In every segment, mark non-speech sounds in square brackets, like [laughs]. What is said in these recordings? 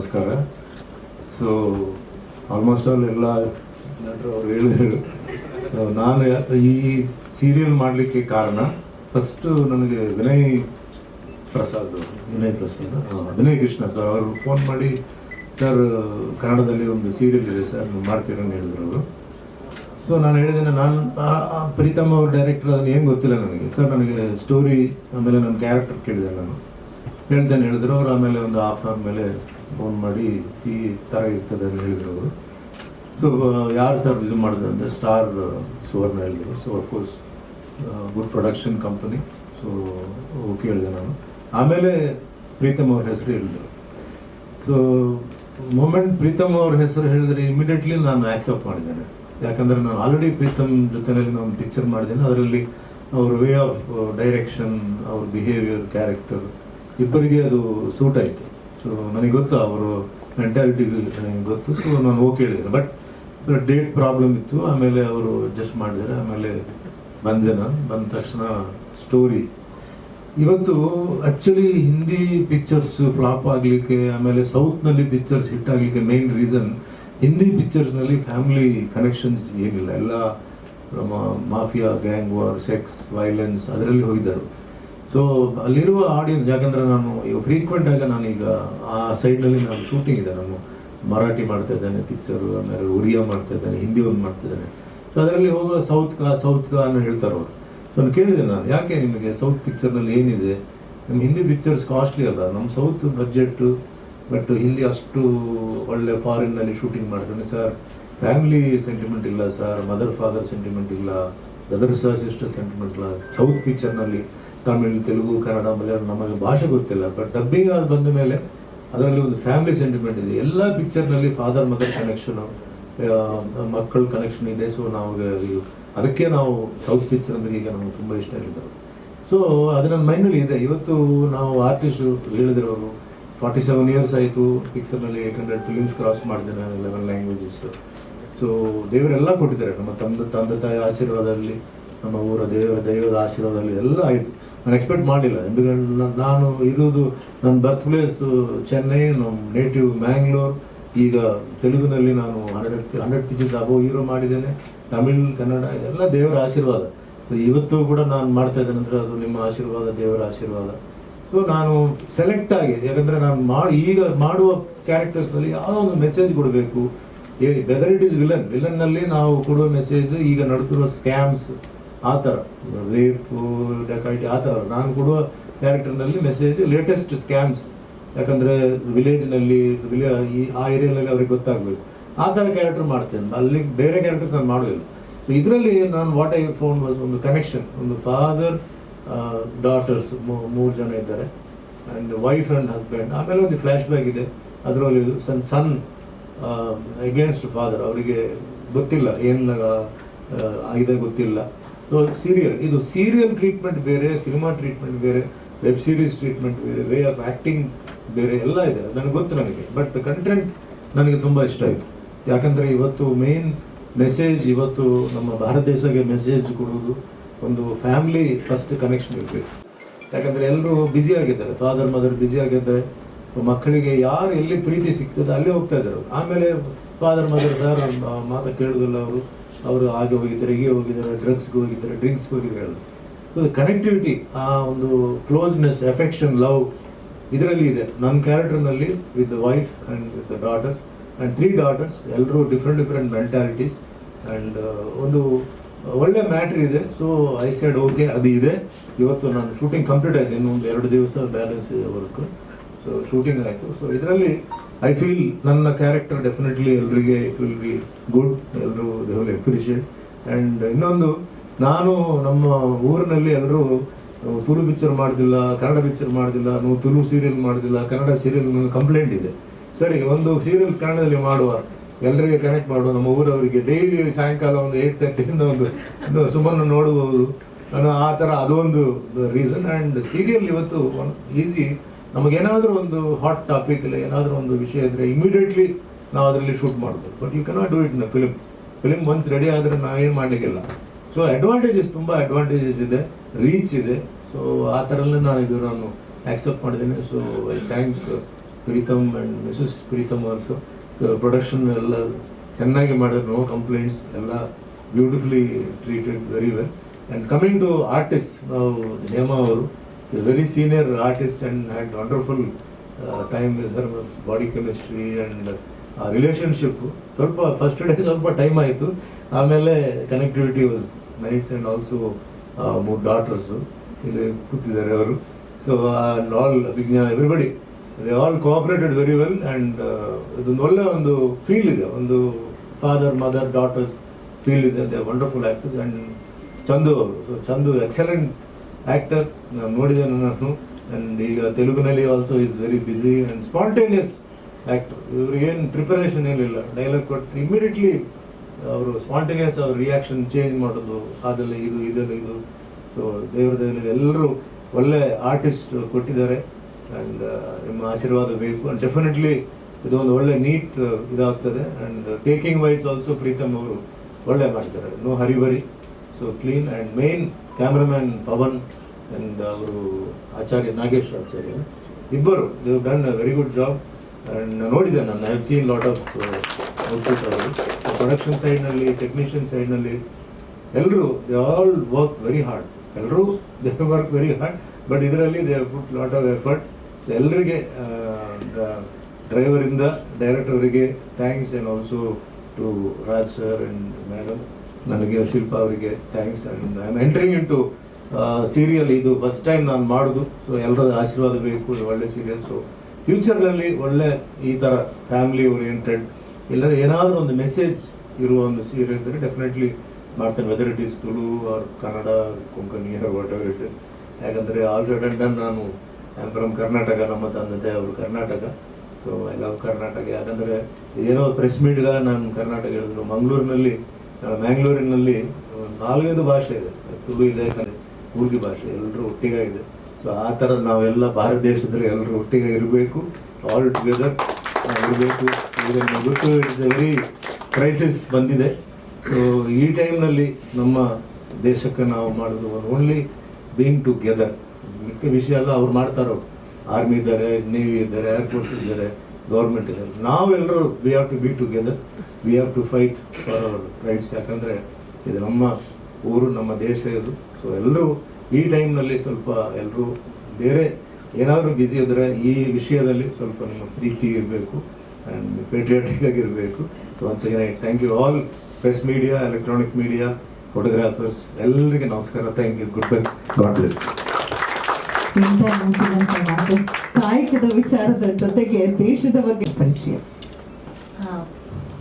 ನಮಸ್ಕಾರ. So almost all ಎಲ್ಲ ನಟರು ಅವ್ರು ಹೇಳಿದರು. ಸೊ ನಾನು ಈ ಸೀರಿಯಲ್ ಮಾಡಲಿಕ್ಕೆ ಕಾರಣ ಫಸ್ಟು ನನಗೆ ವಿನಯ್ ಪ್ರಸಾದ್. ವಿನಯ್ ಪ್ರಸಾದ್. ವಿನಯ್ ಕೃಷ್ಣ ಸರ್ ಅವರು ಫೋನ್ ಮಾಡಿ ಸರ್ ಕನ್ನಡದಲ್ಲಿ ಒಂದು ಸೀರಿಯಲ್ ಇದೆ ಸರ್ ನೀವು ಮಾಡ್ತೀರಾ ಹೇಳಿದ್ರು ಅವರು. ಸೊ ನಾನು ಹೇಳಿದ್ದೇನೆ ನಾನು ಪ್ರೀತಮ್ ಅವ್ರ ಡೈರೆಕ್ಟರ್ ಅದನ್ನು ಏನು ಗೊತ್ತಿಲ್ಲ ನನಗೆ. ಸರ್ ನನಗೆ ಸ್ಟೋರಿ ಆಮೇಲೆ ನನ್ನ ಕ್ಯಾರೆಕ್ಟರ್ ಕೇಳಿದೆ ನಾನು. ಹೇಳ್ತೇನೆ ಹೇಳಿದ್ರು ಅವ್ರು ಆಮೇಲೆ ಒಂದು ಹಾಫ್ ಅವರ್ ಮೇಲೆ ಫೋನ್ ಮಾಡಿ ಈ ಥರ ಇರ್ತದೆ ಅಂತ ಹೇಳಿದ್ರು ಅವರು. ಸೊ ಯಾರು ಸರ್ ಇದು ಮಾಡಿದ್ರು ಅಂದರೆ ಸ್ಟಾರ್ ಸುವರ್ಣ ಹೇಳಿದರು. So of course good production company so okay ಹೇಳಿದೆ ನಾನು. ಆಮೇಲೆ ಪ್ರೀತಮ್ ಅವ್ರ ಹೆಸರು ಹೇಳಿದರು. ಸೊ ಮೂಮೆಂಟ್ ಪ್ರೀತಮ್ ಅವ್ರ ಹೆಸರು ಹೇಳಿದ್ರೆ ಇಮಿಡಿಯೇಟ್ಲಿ ನಾನು ಆಕ್ಸೆಪ್ಟ್ ಮಾಡಿದ್ದೇನೆ. ಯಾಕಂದರೆ ನಾನು ಆಲ್ರೆಡಿ ಪ್ರೀತಮ್ ಜೊತೆಯಲ್ಲಿ ನಾನು ಪಿಕ್ಚರ್ ಮಾಡಿದ್ದೇನೆ. ಅದರಲ್ಲಿ ಅವ್ರ ವೇ ಆಫ್ ಡೈರೆಕ್ಷನ್ ಅವ್ರ ಬಿಹೇವಿಯರ್ ಕ್ಯಾರೆಕ್ಟರ್ ಇಬ್ಬರಿಗೆ ಅದು ಸೂಟ್ ಆಯಿತು. ಸೊ ನನಗೆ ಗೊತ್ತು ಅವರು ಮೆಂಟಾಲಿಟಿ ನನಗೆ ಗೊತ್ತು. ಸೊ ನಾನು ಓಕೆ ಹೇಳಿದ್ದೇನೆ. ಬಟ್ ಡೇಟ್ ಪ್ರಾಬ್ಲಮ್ ಇತ್ತು. ಆಮೇಲೆ ಅವರು ಅಡ್ಜಸ್ಟ್ ಮಾಡಿದ್ದಾರೆ. ಆಮೇಲೆ ಬಂದೆ ನಾನು. ಬಂದ ತಕ್ಷಣ ಸ್ಟೋರಿ ಇವತ್ತು ಆ್ಯಕ್ಚುಲಿ ಹಿಂದಿ ಪಿಕ್ಚರ್ಸ್ ಫ್ಲಾಪ್ ಆಗಲಿಕ್ಕೆ, ಆಮೇಲೆ ಸೌತ್ನಲ್ಲಿ ಪಿಕ್ಚರ್ಸ್ ಹಿಟ್ ಆಗಲಿಕ್ಕೆ ಮೇನ್ ರೀಸನ್ ಹಿಂದಿ ಪಿಕ್ಚರ್ಸ್ನಲ್ಲಿ ಫ್ಯಾಮಿಲಿ ಕನೆಕ್ಷನ್ಸ್ ಏನಿಲ್ಲ. ಎಲ್ಲ mafia gang war sex violence ಅದರಲ್ಲಿ ಹೋಗಿದ್ದರು. ಸೊ ಅಲ್ಲಿರುವ ಆಡಿಯನ್ಸ್ ಯಾಕಂದ್ರೆ ನಾನು ಈಗ ಫ್ರೀಕ್ವೆಂಟ್ ಆಗಿ ನಾನೀಗ ಆ ಸೈಡ್ನಲ್ಲಿ ನಾನು ಶೂಟಿಂಗ್ ಇದೆ. ನಾನು ಮರಾಠಿ ಮಾಡ್ತಾ ಇದ್ದೇನೆ ಪಿಕ್ಚರು ಆಮೇಲೆ ಉರಿಯಾ ಮಾಡ್ತಾ ಇದ್ದೇನೆ ಹಿಂದಿ ಒಂದು ಮಾಡ್ತಾ ಇದ್ದೇನೆ. ಸೊ ಅದರಲ್ಲಿ ಹೋಗುವ ಸೌತ್ ಕಾ ಸೌತ್ ಕಾ ಅನ್ನೋ ಹೇಳ್ತಾರೆ ಅವರು. ಸೊ ನಾನು ಕೇಳಿದೆ ನಾನು. ಯಾಕೆ ನಿಮಗೆ ಸೌತ್ ಪಿಕ್ಚರ್ನಲ್ಲಿ ಏನಿದೆ? ನಮ್ಮ ಹಿಂದಿ ಪಿಕ್ಚರ್ಸ್ ಕಾಸ್ಟ್ಲಿ ಅಲ್ಲ. ನಮ್ಮ ಸೌತ್ ಬಜೆಟ್ಟು ಬಟ್ ಹಿಂದಿ ಅಷ್ಟು ಒಳ್ಳೆ ಫಾರಿನ್ನಲ್ಲಿ ಶೂಟಿಂಗ್ ಮಾಡ್ತಾನೆ. ಸರ್ ಫ್ಯಾಮಿಲಿ ಸೆಂಟಿಮೆಂಟ್ ಇಲ್ಲ ಸರ್ ಮದರ್ ಫಾದರ್ ಸೆಂಟಿಮೆಂಟ್ ಇಲ್ಲ. ಬ್ರದರ್ ಸರ್ ಸಿಸ್ಟರ್ ಸೆಂಟಿಮೆಂಟ್ ಇಲ್ಲ ಸೌತ್ ಪಿಕ್ಚರ್ನಲ್ಲಿ ತಮಿಳ್, ತೆಲುಗು, ಕನ್ನಡ, ಮಲಯಾಳಂ ನಮಗೆ ಭಾಷೆ ಗೊತ್ತಿಲ್ಲ. ಬಟ್ ಡಬ್ಬಿಂಗ್ ಅದು ಬಂದ ಮೇಲೆ ಅದರಲ್ಲಿ ಒಂದು ಫ್ಯಾಮಿಲಿ ಸೆಂಟಿಮೆಂಟ್ ಇದೆ. ಎಲ್ಲ ಪಿಕ್ಚರ್ನಲ್ಲಿ ಫಾದರ್ ಮದರ್ ಕನೆಕ್ಷನು ಮಕ್ಕಳ ಕನೆಕ್ಷನ್ ಇದೆ. ಸೊ ನಾವು ಅದಕ್ಕೆ ನಾವು ಸೌತ್ ಪಿಕ್ಚರ್ ಅಂದ್ರೆ ಈಗ ನಮ್ಗೆ ತುಂಬ ಇಷ್ಟ ಹೇಳಿದರು ಸೊ ಅದು ನನ್ನ ಮೈಂಡಲ್ಲಿ ಇದೆ. ಇವತ್ತು ನಾವು ಆರ್ಟಿಸ್ಟ್ ಹೇಳಿದ್ರವರು ಫಾರ್ಟಿ ಸೆವೆನ್ ಇಯರ್ಸ್ ಆಯಿತು ಪಿಕ್ಚರ್ನಲ್ಲಿ ಏಟ್ ಹಂಡ್ರೆಡ್ ಫಿಲಿಮ್ಸ್ ಕ್ರಾಸ್ ಮಾಡಿದ್ದೇನೆ ಲೆವೆನ್ ಲ್ಯಾಂಗ್ವೇಜಸ್ ಸೊ ದೇವರೆಲ್ಲ ಕೊಟ್ಟಿದ್ದಾರೆ. ನಮ್ಮ ತಂದೆ ತಂದೆ ತಾಯಿ ಆಶೀರ್ವಾದದಲ್ಲಿ, ನಮ್ಮ ಊರ ದೇವರ, ದೈವದ ಆಶೀರ್ವಾದದಲ್ಲಿ ಎಲ್ಲ ಆಯಿತು. ನಾನು ಎಕ್ಸ್ಪೆಕ್ಟ್ ಮಾಡಲಿಲ್ಲ ఎందుకంటే ನ- ನಾನು ಇರೋದು ನನ್ನ ಬರ್ತ್ ಪ್ಲೇಸ್ ಚೆನ್ನೈ ನಮ್ಮ ನೇಟಿವ್ ಮ್ಯಾಂಗ್ಳೂರ್ ಈಗ ತೆಲುಗಿನಲ್ಲಿ ನಾನು hundred hundred pictures above hero ಮಾಡಿದ್ದೇನೆ ತಮಿಳ್ ಕನ್ನಡ ಇದೆಲ್ಲ ದೇವರ ಆಶೀರ್ವಾದ ಸೊ ಇವತ್ತು ಕೂಡ ನಾನು ಮಾಡ್ತಾ ಇದ್ದೇನೆ ಅಂದರೆ ಅದು ನಿಮ್ಮ ಆಶೀರ್ವಾದ ದೇವರ ಆಶೀರ್ವಾದ ಸೊ ನಾನು ಸೆಲೆಕ್ಟ್ ಆಗಿ ಯಾಕಂದರೆ ನಾನು ಮಾಡಿ ಈಗ ಮಾಡುವ ಕ್ಯಾರೆಕ್ಟರ್ಸ್ನಲ್ಲಿ ಯಾವುದೋ ಒಂದು ಮೆಸೇಜ್ ಕೊಡಬೇಕು ವೆದರ್ ಇಟ್ ಇಸ್ ವಿಲನ್ ವಿಲನ್ನಲ್ಲಿ ನಾವು ಕೊಡುವ ಮೆಸೇಜ್ ಈಗ ನಡ್ತಿರೋ ಸ್ಕ್ಯಾಮ್ಸ್ ಆ ಥರ. ರೇಪು ಡಕಾಯಿಟಿ ಆ ಥರ. ನಾನು ಕೊಡುವ ಕ್ಯಾರೆಕ್ಟರ್ನಲ್ಲಿ ಮೆಸೇಜ್ ಲೇಟೆಸ್ಟ್ ಸ್ಕ್ಯಾಮ್ಸ್ ಯಾಕಂದರೆ ವಿಲೇಜ್ನಲ್ಲಿ ವಿಲೇ ಈ ಆ ಏರಿಯಾದಲ್ಲಿ ಅವ್ರಿಗೆ ಗೊತ್ತಾಗಬೇಕು. ಆ ಥರ ಕ್ಯಾರೆಕ್ಟರ್ ಮಾಡ್ತೇನೆ. ಅಲ್ಲಿ ಬೇರೆ ಕ್ಯಾರೆಕ್ಟರ್ಸ್ ನಾನು ಮಾಡಲಿಲ್ಲ. ಸೊ ಇದರಲ್ಲಿ ನಾನು ವಾಟ್ ಐ ಫೋನ್ ವಾಸ್ ಒಂದು ಕನೆಕ್ಷನ್ ಒಂದು ಫಾದರ್ ಡಾಟರ್ಸ್ ಮೂರು ಜನ ಇದ್ದಾರೆ. ಆ್ಯಂಡ್ ವೈಫ್ ಆ್ಯಂಡ್ ಹಸ್ಬೆಂಡ್ ಆಮೇಲೆ ಒಂದು ಫ್ಲ್ಯಾಶ್ ಬ್ಯಾಕ್ ಇದೆ. ಅದರಲ್ಲಿ ಸನ್ ಸನ್ ಅಗೇನ್ಸ್ಟ್ ಫಾದರ್ ಅವರಿಗೆ ಗೊತ್ತಿಲ್ಲ. ಏನು ಆಗಿದೆ ಗೊತ್ತಿಲ್ಲ. ಸೀರಿಯಲ್ ಇದು ಸೀರಿಯಲ್ ಟ್ರೀಟ್ಮೆಂಟ್ ಬೇರೆ ಸಿನಿಮಾ ಟ್ರೀಟ್ಮೆಂಟ್ ಬೇರೆ ವೆಬ್ ಸೀರೀಸ್ ಟ್ರೀಟ್ಮೆಂಟ್ ಬೇರೆ ವೇ ಆಫ್ ಆ್ಯಕ್ಟಿಂಗ್ ಬೇರೆ ಎಲ್ಲ ಇದೆ. ನನಗೆ ಗೊತ್ತು ನನಗೆ. ಬಟ್ ಕಂಟೆಂಟ್ ನನಗೆ ತುಂಬ ಇಷ್ಟ ಆಯಿತು. ಯಾಕಂದರೆ ಇವತ್ತು ಮೇನ್ ಮೆಸೇಜ್ ಇವತ್ತು ನಮ್ಮ ಭಾರತ ದೇಶಕ್ಕೆ ಮೆಸೇಜ್ ಕೊಡುವುದು ಒಂದು ಫ್ಯಾಮಿಲಿ ಫಸ್ಟ್ ಕನೆಕ್ಷನ್ ಇರಬೇಕು. ಯಾಕಂದರೆ ಎಲ್ಲರೂ ಬ್ಯುಸಿ ಆಗಿದ್ದಾರೆ. ಫಾದರ್ ಮದರ್ ಬ್ಯುಸಿ ಆಗಿದ್ದಾರೆ. ಮಕ್ಕಳಿಗೆ ಯಾರು ಎಲ್ಲಿ ಪ್ರೀತಿ ಸಿಗ್ತದೆ, ಅಲ್ಲೇ ಹೋಗ್ತಾ ಇದ್ದಾರೆ ಆಮೇಲೆ ಫಾದರ್ ಮದರ್ ಸರ್ ಮಾತು ಕೇಳೋದಿಲ್ಲ ಅವರು. ಅವರು ಹಾಗೆ ಹೋಗಿದ್ದಾರೆ, ಹೀಗೆ ಹೋಗಿದ್ದಾರೆ ಡ್ರಗ್ಸ್ಗೆ ಹೋಗಿದ್ದಾರೆ ಡ್ರಿಂಕ್ಸ್ಗೆ ಹೋಗಿದ್ದಾರೆ ಸೊ ಕನೆಕ್ಟಿವಿಟಿ ಆ ಒಂದು ಕ್ಲೋಸ್ನೆಸ್ ಎಫೆಕ್ಷನ್ ಲವ್ ಇದರಲ್ಲಿ ಇದೆ. ನನ್ನ ಕ್ಯಾರೆಕ್ಟರ್ನಲ್ಲಿ with the wife and with the daughters and three daughters ಎಲ್ಲರೂ ಡಿಫ್ರೆಂಟ್ ಡಿಫ್ರೆಂಟ್ ಮೆಂಟಾಲಿಟೀಸ್ ಆ್ಯಂಡ್ ಒಂದು ಒಳ್ಳೆ ಮ್ಯಾಟ್ರ್ ಇದೆ. ಸೊ ಐ ಸೈಡ್ ಓಕೆ ಅದು ಇದೆ. ಇವತ್ತು ನಾನು ಶೂಟಿಂಗ್ ಕಂಪ್ಲೀಟ್ ಆಯಿತು ಇನ್ನೊಂದು ಎರಡು ದಿವಸ ಬ್ಯಾಲೆನ್ಸ್ ಇದೆ ವರ್ಕ್ ಸೊ ಶೂಟಿಂಗ್ ಆಯಿತು. ಸೊ ಇದರಲ್ಲಿ ಐ ಫೀಲ್ ನನ್ನ ಕ್ಯಾರೆಕ್ಟರ್ ಡೆಫಿನೆಟ್ಲಿ ಎಲ್ರಿಗೆ ಇಟ್ ವಿಲ್ ಬಿ ಗುಡ್ ಎಲ್ಲರೂ ದೇ ವಿಲ್ ಅಪ್ರಿಷಿಯೇಟ್ ಆ್ಯಂಡ್ ಇನ್ನೊಂದು, ನಾನು ನಮ್ಮ ಊರಿನಲ್ಲಿ ಎಲ್ಲರೂ ತುಳು ಪಿಕ್ಚರ್ ಮಾಡೋದಿಲ್ಲ, ಕನ್ನಡ ಪಿಕ್ಚರ್ ಮಾಡೋದಿಲ್ಲ, ನೀವು ತುಳು ಸೀರಿಯಲ್ ಮಾಡೋದಿಲ್ಲ, ಕನ್ನಡ ಸೀರಿಯಲ್ ಕಂಪ್ಲೇಂಟ್ ಇದೆ. ಸರಿ, ಒಂದು ಸೀರಿಯಲ್ ಕನ್ನಡದಲ್ಲಿ ಮಾಡುವ ಎಲ್ಲರಿಗೆ ಕನೆಕ್ಟ್ ಮಾಡುವ ನಮ್ಮ ಊರವರಿಗೆ ಡೈಲಿ ಸಾಯಂಕಾಲ ಒಂದು ಏಟ್ ತರ್ಟಿಯಿಂದ ಒಂದು ಸುಮ್ಮನೆ ನೋಡಬಹುದು. ಆ ಥರ ಅದೊಂದು ರೀಸನ್ ಆ್ಯಂಡ್ ಸೀರಿಯಲ್ ಇವತ್ತು ಈಸಿ ನಮಗೇನಾದರೂ ಒಂದು ಹಾಟ್ ಟಾಪಿಕ್ ಇಲ್ಲ, ಏನಾದರೂ ಒಂದು ವಿಷಯ ಇದ್ದರೆ ಇಮಿಡಿಯೇಟ್ಲಿ ನಾವು ಅದರಲ್ಲಿ ಶೂಟ್ ಮಾಡ್ಬೋದು. ಬಟ್ ಯು ಕೆನಾಟ್ ಡೂ ಇಟ್ನ ಫಿಲಿಮ್ ಫಿಲಿಮ್ ಒನ್ಸ್ ರೆಡಿ ಆದರೆ ನಾವೇನು ಮಾಡಲಿಕ್ಕಿಲ್ಲ. ಸೊ ಅಡ್ವಾಂಟೇಜಸ್ ತುಂಬ ಅಡ್ವಾಂಟೇಜಸ್ ಇದೆ. ರೀಚ್ ಇದೆ. ಸೊ ಆ ಥರಲ್ಲೇ ನಾನು ಇದು ನಾನು ಆಕ್ಸೆಪ್ಟ್ ಮಾಡಿದ್ದೇನೆ so I thank Pritam and Mrs Pritam also production ಎಲ್ಲ ಚೆನ್ನಾಗಿ ಮಾಡಿದ್ರು. ನೋ ಕಂಪ್ಲೇಂಟ್ಸ್ ಎಲ್ಲ beautifully treated very well and coming to artist ನಾವು ಹೇಮಾ ಅವರು very senior artist and wonderful wonderful time with her body chemistry and ಆ relationship ಸ್ವಲ್ಪ first day [laughs] ಸ್ವಲ್ಪ time ಆಯಿತು. ಆಮೇಲೆ connectivity was nice and also ಮೂರು daughters ಇಲ್ಲಿ ಕೂತಿದ್ದಾರೆ ಅವರು. ಸೊ ಆ್ಯಂಡ್ ಆಲ್ ವಿಜ್ಞಾನ everybody they all cooperated very well and ಇದೊಂದು ಒಳ್ಳೆ ಒಂದು ಫೀಲ್ ಇದೆ. ಒಂದು ಫಾದರ್ ಮದರ್ ಡಾಟರ್ಸ್ ಫೀಲ್ ಇದೆ. They wonderful actors and Chandu ಅವರು. ಸೊ ಚಂದು ಎಕ್ಸಲೆಂಟ್ ಆ್ಯಕ್ಟರ್ ನಾನು ನೋಡಿದ್ದೇನೆ ನಾನು ಆ್ಯಂಡ್ ಈಗ ತೆಲುಗಿನಲ್ಲಿ also is very busy and spontaneous actor ಇವ್ರಿಗೇನು preparation ಏನಿಲ್ಲ. ಡೈಲಾಗ್ ಕೊಟ್ಟು ಇಮಿಡಿಯೇಟ್ಲಿ ಅವರು ಸ್ಪಾಂಟೇನಿಯಸ್ ಅವ್ರ ರಿಯಾಕ್ಷನ್ ಚೇಂಜ್ ಮಾಡೋದು, ಅದೆಲ್ಲ ಇದು, ಇದೆಲ್ಲ ಇದು. ಸೊ ದೇವ್ರ ದೇವರಲ್ಲಿ ಎಲ್ಲರೂ ಒಳ್ಳೆ ಆರ್ಟಿಸ್ಟ್ ಕೊಟ್ಟಿದ್ದಾರೆ ಆ್ಯಂಡ್ ನಿಮ್ಮ ಆಶೀರ್ವಾದ ಬೇಕು. ಆ್ಯಂಡ್ ಡೆಫಿನೆಟ್ಲಿ ಇದೊಂದು ಒಳ್ಳೆ ನೀಟ್ ಇದಾಗ್ತದೆ. And taking wise also Pritam ಅವರು ಒಳ್ಳೆ ಮಾಡ್ತಾರೆ. No hurry burry. So clean and main cameraman Pavan and ಅವರು ಆಚಾರ್ಯ ನಾಗೇಶ್ ಆಚಾರ್ಯ ಇಬ್ಬರು they've done a very good job and ನೋಡಿದೆ ನಾನು I have seen lot of output ಅವರು. ಪ್ರೊಡಕ್ಷನ್ ಸೈಡ್ನಲ್ಲಿ ಟೆಕ್ನಿಷಿಯನ್ ಸೈಡ್ನಲ್ಲಿ ಎಲ್ಲರೂ they all work very hard ಎಲ್ಲರೂ they work very hard but ಇದರಲ್ಲಿ they put lot of effort so ಎಲ್ಲರಿಗೆ ಡ್ರೈವರಿಂದ ಡೈರೆಕ್ಟರ್ಗೆ thanks and also to Raj sir and madam ನನಗೆ ಶಿಲ್ಪ ಅವರಿಗೆ thanks I am entering into serial ಇದು first time ನಾನು ಮಾಡೋದು. So ಎಲ್ಲರ ಆಶೀರ್ವಾದ ಬೇಕು ಒಳ್ಳೆ ಸೀರಿಯಲ್ ಸೊ ಫ್ಯೂಚರ್ನಲ್ಲಿ ಒಳ್ಳೆ ಈ ಥರ ಫ್ಯಾಮಿಲಿ ಓರಿಯೆಂಟೆಡ್ ಇಲ್ಲದೆ ಏನಾದರೂ ಒಂದು ಮೆಸೇಜ್ ಇರುವ ಒಂದು ಸೀರಿಯಲ್ ಇದ್ದರೆ ಡೆಫಿನೆಟ್ಲಿ ಮಾಡ್ತೇನೆ. Whether it is Tulu or Kannada Konkani whatever it is ಯಾಕಂದರೆ ಆಲ್ರೆಡಿ ಡನ್ ನಾನು ಫ್ರಮ್ ಕರ್ನಾಟಕ ನಮ್ಮ ತಂದೆ ಅವರು Karnataka so I love Karnataka ಯಾಕಂದರೆ ಏನೋ ಪ್ರೆಸ್ ಮೀಟ್ಗ ನಾನು ಕರ್ನಾಟಕ ಹೇಳಿದ್ರು. ಮಂಗಳೂರಿನಲ್ಲಿ ಮ್ಯಾಂಗ್ಳೂರಿನಲ್ಲಿ ನಾಲ್ಕೈದು ಭಾಷೆ ಇದೆ. ತುಳು ಇದೆ ಕೂರ್ಗಿ ಭಾಷೆ ಎಲ್ಲರೂ ಒಟ್ಟಿಗೆ ಇದೆ ಸೊ ಆ ಥರ ನಾವೆಲ್ಲ ಭಾರತ ದೇಶದಲ್ಲಿ ಎಲ್ಲರೂ ಒಟ್ಟಿಗೆ ಇರಬೇಕು. ಆಲ್ ಟುಗೆದರ್ ಇರಬೇಕು. ಇದನ್ನು ಬಿಟ್ಟು ಇಟ್ಸ್ ಕ್ರೈಸಿಸ್ ಬಂದಿದೆ. ಸೊ ಈ ಟೈಮ್ನಲ್ಲಿ ನಮ್ಮ ದೇಶಕ್ಕೆ ನಾವು ಮಾಡೋದು ಓನ್ಲಿ ಬೀಯಿಂಗ್ ಟುಗೆದರ್ ಮಿಕ್ಕ ವಿಷಯ ಎಲ್ಲ ಅವ್ರು ಮಾಡ್ತಾರೋ. ಆರ್ಮಿ ಇದ್ದಾರೆ ನೇವಿ ಇದ್ದಾರೆ ಏರ್ಫೋರ್ಸ್ ಇದ್ದಾರೆ. ಗೌರ್ಮೆಂಟ್ ನಾವು ನಾವೆಲ್ಲರೂ we have to be together we have to fight for our rights ಯಾಕಂದರೆ, ಇದು ನಮ್ಮ ಊರು, ನಮ್ಮ ದೇಶ ಇದು. ಸೊ ಎಲ್ಲರೂ ಈ ಟೈಮ್ನಲ್ಲಿ ಸ್ವಲ್ಪ ಎಲ್ಲರೂ ಬೇರೆ ಏನಾದರೂ ಬ್ಯುಸಿ ಇದ್ದರೆ ಈ ವಿಷಯದಲ್ಲಿ ಸ್ವಲ್ಪ ನಿಮ್ಮ ಪ್ರೀತಿ ಇರಬೇಕು ಆ್ಯಂಡ್ ಪೇಟ್ರಿಯಾಟಿಕ್ ಆಗಿರಬೇಕು so once again thank you all press media electronic media photographers ಎಲ್ಲರಿಗೆ ನಮಸ್ಕಾರ. Thank you good bye God bless ಮಾತಿನಂತ ಮಾತು ಕಾಯಕದ ವಿಚಾರದ ಜೊತೆಗೆ ದೇಶದ ಬಗ್ಗೆ ಪರಿಚಯ.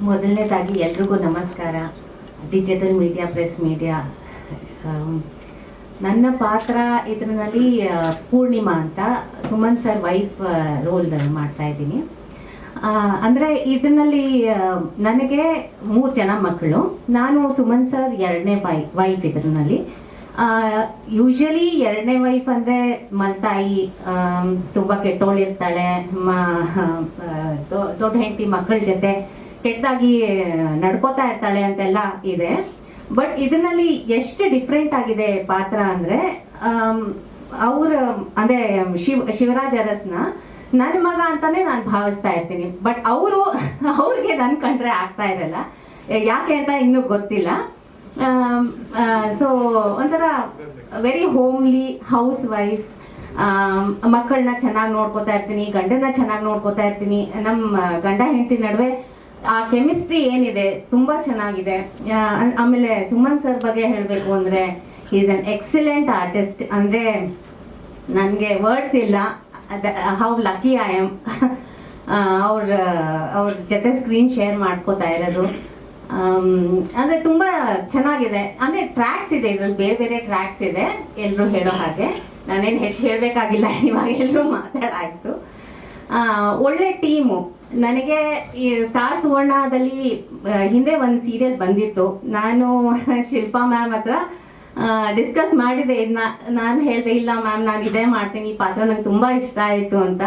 ಮೊದಲನೇದಾಗಿ ಎಲ್ರಿಗೂ ನಮಸ್ಕಾರ. ಡಿಜಿಟಲ್ ಮೀಡಿಯಾ ಪ್ರೆಸ್ ಮೀಡಿಯಾ ನನ್ನ ಪಾತ್ರ ಇದರಲ್ಲಿ ಪೂರ್ಣಿಮಾ ಅಂತ ಸುಮನ್ ಸರ್ ವೈಫ್ ರೋಲ್ ಮಾಡ್ತಾ ಇದ್ದೀನಿ. ಅಂದ್ರೆ ಇದರಲ್ಲಿ ನನಗೆ ಮೂರು ಜನ ಮಕ್ಕಳು. ನಾನು ಸುಮನ್ ಸರ್ ಎರಡನೇ ವೈ ವೈಫ್ ಇದರಲ್ಲಿ. ಯೂಶಲಿ ಎರಡನೇ ವೈಫ್ ಅಂದರೆ ಮಲ್ತಾಯಿ ತುಂಬಾ ಕೆಟ್ಟೋಳಿರ್ತಾಳೆ, ಮ ದೊಡ್ಡ ಹೆಂಡತಿ ಮಕ್ಕಳ ಜೊತೆ ಕೆಟ್ಟದಾಗಿ ನಡ್ಕೋತಾ ಇರ್ತಾಳೆ ಅಂತೆಲ್ಲ ಇದೆ. ಬಟ್ ಇದರಲ್ಲಿ ಎಷ್ಟು ಡಿಫ್ರೆಂಟ್ ಆಗಿದೆ ಪಾತ್ರ ಅಂದರೆ ಅವ್ರ, ಅಂದರೆ ಶಿವ, ಶಿವರಾಜ್ ಅರಸ್ನ ನನ್ನ ಮಗ ಅಂತಾನೆ ನಾನು ಭಾವಿಸ್ತಾ ಇರ್ತೀನಿ. ಬಟ್ ಅವರು, [laughs] ಅವ್ರಿಗೆ ನನ್ನ ಕಂಡ್ರೆ ಆಗ್ತಾ ಇರಲ್ಲ. ಯಾಕೆ ಅಂತ ಇನ್ನೂ ಗೊತ್ತಿಲ್ಲ. ಸೊ ಒಂಥರ ವೆರಿ ಹೋಮ್ಲಿ ಹೌಸ್ ವೈಫ್ ಮಕ್ಕಳನ್ನ ಚೆನ್ನಾಗಿ ನೋಡ್ಕೋತಾ ಇರ್ತೀನಿ ಗಂಡನ ಚೆನ್ನಾಗಿ ನೋಡ್ಕೋತಾ ಇರ್ತೀನಿ. ನಮ್ಮ ಗಂಡ ಹೆಂಡತಿ ನಡುವೆ ಆ ಕೆಮಿಸ್ಟ್ರಿ ಏನಿದೆ, ತುಂಬ ಚೆನ್ನಾಗಿದೆ. ಆಮೇಲೆ ಸುಮನ್ ಸರ್ ಬಗ್ಗೆ ಹೇಳಬೇಕು ಅಂದರೆ ಈಸ್ ಅನ್ ಎಕ್ಸಲೆಂಟ್ ಆರ್ಟಿಸ್ಟ್ ಅಂದರೆ, ನನಗೆ ವರ್ಡ್ಸ್ ಇಲ್ಲ. ಹೌ ಲಕ್ಕಿ ಐ ಆಮ್ ಅವ್ರ ಅವ್ರ ಜೊತೆ ಸ್ಕ್ರೀನ್ ಶೇರ್ ಮಾಡ್ಕೋತಾ ಇರೋದು. ಅಂದ್ರೆ ತುಂಬಾ ಚೆನ್ನಾಗಿದೆ. ಅಂದ್ರೆ ಟ್ರ್ಯಾಕ್ಸ್ ಇದೆ, ಇದ್ರಲ್ಲಿ ಬೇರೆ ಬೇರೆ ಟ್ರ್ಯಾಕ್ಸ್ ಇದೆ ಎಲ್ಲರೂ ಹೇಳೋ ಹಾಗೆ. ನಾನೇನು ಹೆಚ್ಚು ಹೇಳಬೇಕಾಗಿಲ್ಲ, ಇವಾಗ ಎಲ್ಲರೂ ಮಾತಾಡಾಯ್ತು. ಒಳ್ಳೆ ಟೀಮು. ನನಗೆ ಈ ಸ್ಟಾರ್ ಸುವರ್ಣದಲ್ಲಿ ಹಿಂದೆ ಒಂದು ಸೀರಿಯಲ್ ಬಂದಿತ್ತು. ನಾನು [laughs] ಶಿಲ್ಪಾ ಮ್ಯಾಮ್ ಹತ್ರ ಡಿಸ್ಕಸ್ ಮಾಡಿದೆ. ಇದನ್ನ ನಾನು ಹೇಳಿದೆ, ಇಲ್ಲ ಮ್ಯಾಮ್ ನಾನು ಇದೇ ಮಾಡ್ತೀನಿ, ಈ ಪಾತ್ರ ನಂಗೆ ತುಂಬ ಇಷ್ಟ ಆಯಿತು ಅಂತ.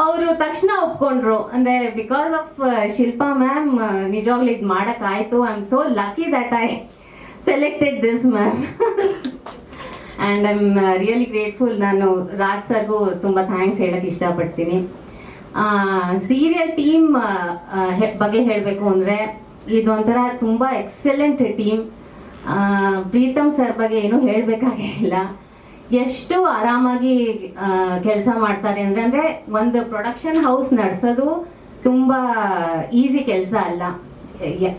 ಅವರು ತಕ್ಷಣ ಒಪ್ಕೊಂಡ್ರು. ಅಂದ್ರೆ ಬಿಕಾಸ್ ಆಫ್ ಶಿಲ್ಪಾ ಮ್ಯಾಮ್ ನಿಜವಾಗ್ಲೂ ಇದು ಮಾಡೋಕ್ಕಾಯಿತು. I am so lucky that I selected this ma'am and I am really grateful ನಾನು ರಾಜ್ ಸರ್ಗೂ ತುಂಬ ಥ್ಯಾಂಕ್ಸ್ ಹೇಳಕ್ಕೆ ಇಷ್ಟಪಡ್ತೀನಿ. ಸೀರಿಯಲ್ ಟೀಮ್ ಬಗ್ಗೆ ಹೇಳಬೇಕು ಅಂದರೆ ಇದೊಂಥರ ತುಂಬ ಎಕ್ಸಲೆಂಟ್ ಟೀಮ್ ಪ್ರೀತಮ್ ಸರ್ ಬಗ್ಗೆ ಏನೂ ಹೇಳಬೇಕಾಗಿಲ್ಲ ಎಷ್ಟು ಆರಾಮಾಗಿ ಕೆಲಸ ಮಾಡ್ತಾರೆ ಅಂದ್ರೆ ಅಂದ್ರೆ ಒಂದು ಪ್ರೊಡಕ್ಷನ್ ಹೌಸ್ ನಡೆಸೋದು ತುಂಬಾ ಈಸಿ ಕೆಲಸ ಅಲ್ಲ.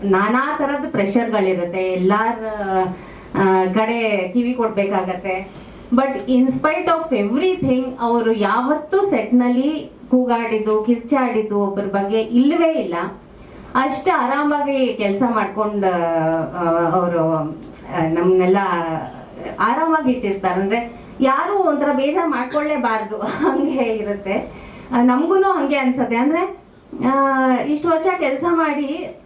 ನಾನಾ ಥರದ ಪ್ರೆಷರ್ಗಳಿರುತ್ತೆ ಎಲ್ಲರ ಕಡೆ ಕಿವಿ ಕೊಡ್ಬೇಕಾಗತ್ತೆ. But in spite of everything ಅವರು ಯಾವತ್ತೂ ಸೆಟ್ನಲ್ಲಿ ಕೂಗಾಡಿದ್ದು, ಕಿರ್ಚಾಡಿದ್ದು ಒಬ್ಬರ ಬಗ್ಗೆ ಇಲ್ಲವೇ ಇಲ್ಲ. ಅಷ್ಟು ಆರಾಮಾಗಿ ಕೆಲಸ ಮಾಡ್ಕೊಂಡು ಅವರು ನಮ್ಮನ್ನೆಲ್ಲ ಆರಾಮಾಗಿ ಇಟ್ಟಿರ್ತಾರೆ. ಅಂದ್ರೆ ಯಾರು ಒಂಥರ ಬೇಜಾರು ಮಾಡ್ಕೊಳ್ಳೇಬಾರ್ದು. [laughs] ಹಂಗೆ ಇರುತ್ತೆ. ನಮಗೂ ಹಂಗೆ ಅನ್ಸತ್ತೆ. ಅಂದ್ರೆ ಇಷ್ಟು ವರ್ಷ ಕೆಲಸ ಮಾಡಿ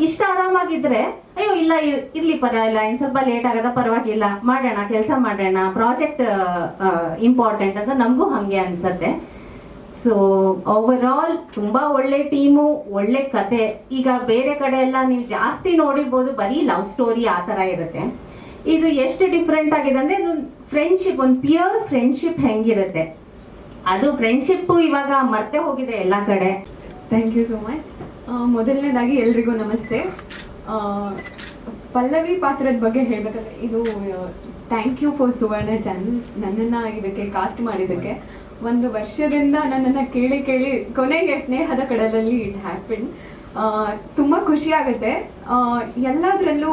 ಇಷ್ಟ ಆರಾಮಾಗಿದ್ರೆ, ಅಯ್ಯೋ, ಇಲ್ಲ, ಇರ್- ಇರ್ಲಿ ಇಲ್ಲ ಇನ್ ಸ್ವಲ್ಪ ಲೇಟ್ ಆಗದ ಪರವಾಗಿಲ್ಲ, ಮಾಡೋಣ, ಕೆಲಸ ಮಾಡೋಣ ಪ್ರಾಜೆಕ್ಟ್ ಇಂಪಾರ್ಟೆಂಟ್ ಅಂತ ನಮಗೂ ಹಾಗೆ ಅನ್ಸತ್ತೆ. ಸೊ ಓವರ್ ಆಲ್ ತುಂಬಾ ಒಳ್ಳೆ ಟೀಮು, ಒಳ್ಳೆ ಕತೆ. ಈಗ ಬೇರೆ ಕಡೆ ಎಲ್ಲ ನೀವು ಜಾಸ್ತಿ ನೋಡಿರ್ಬೋದು, ಬರೀ ಲವ್ ಸ್ಟೋರಿ ಆ ಥರ ಇರುತ್ತೆ. ಇದು ಎಷ್ಟು ಡಿಫ್ರೆಂಟ್ ಆಗಿದೆ ಅಂದ್ರೆ ಫ್ರೆಂಡ್ಶಿಪ್ ಒಂದು ಪ್ಯೂರ್ ಫ್ರೆಂಡ್ಶಿಪ್ ಹೆಂಗಿರುತ್ತೆ. ಅದು ಫ್ರೆಂಡ್ಶಿಪ್ ಇವಾಗ ಮರ್ತೆ ಹೋಗಿದೆ ಎಲ್ಲ ಕಡೆ. ಥ್ಯಾಂಕ್ ಯು ಸೋ ಮಚ್ ಮೊದಲನೇದಾಗಿ ಎಲ್ರಿಗೂ ನಮಸ್ತೆ. ಪಲ್ಲವಿ ಪಾತ್ರದ ಬಗ್ಗೆ ಹೇಳ್ಬೇಕಂದ್ರೆ ಇದು ಥ್ಯಾಂಕ್ ಯು ಫಾರ್ ಸುವರ್ಣ ಜನ್, ನನ್ನನ್ನು ಇದಕ್ಕೆ ಕಾಸ್ಟ್ ಮಾಡಿದ್ದಕ್ಕೆ. ಒಂದು ವರ್ಷದಿಂದ ನನ್ನನ್ನು ಕೇಳಿ ಕೇಳಿ ಕೊನೆಗೆ ಸ್ನೇಹದ ಕಡಲಲ್ಲಿ ಇಟ್ ಹ್ಯಾಪಿನ್ ತುಂಬ ಖುಷಿ ಆಗುತ್ತೆ. ಎಲ್ಲದರಲ್ಲೂ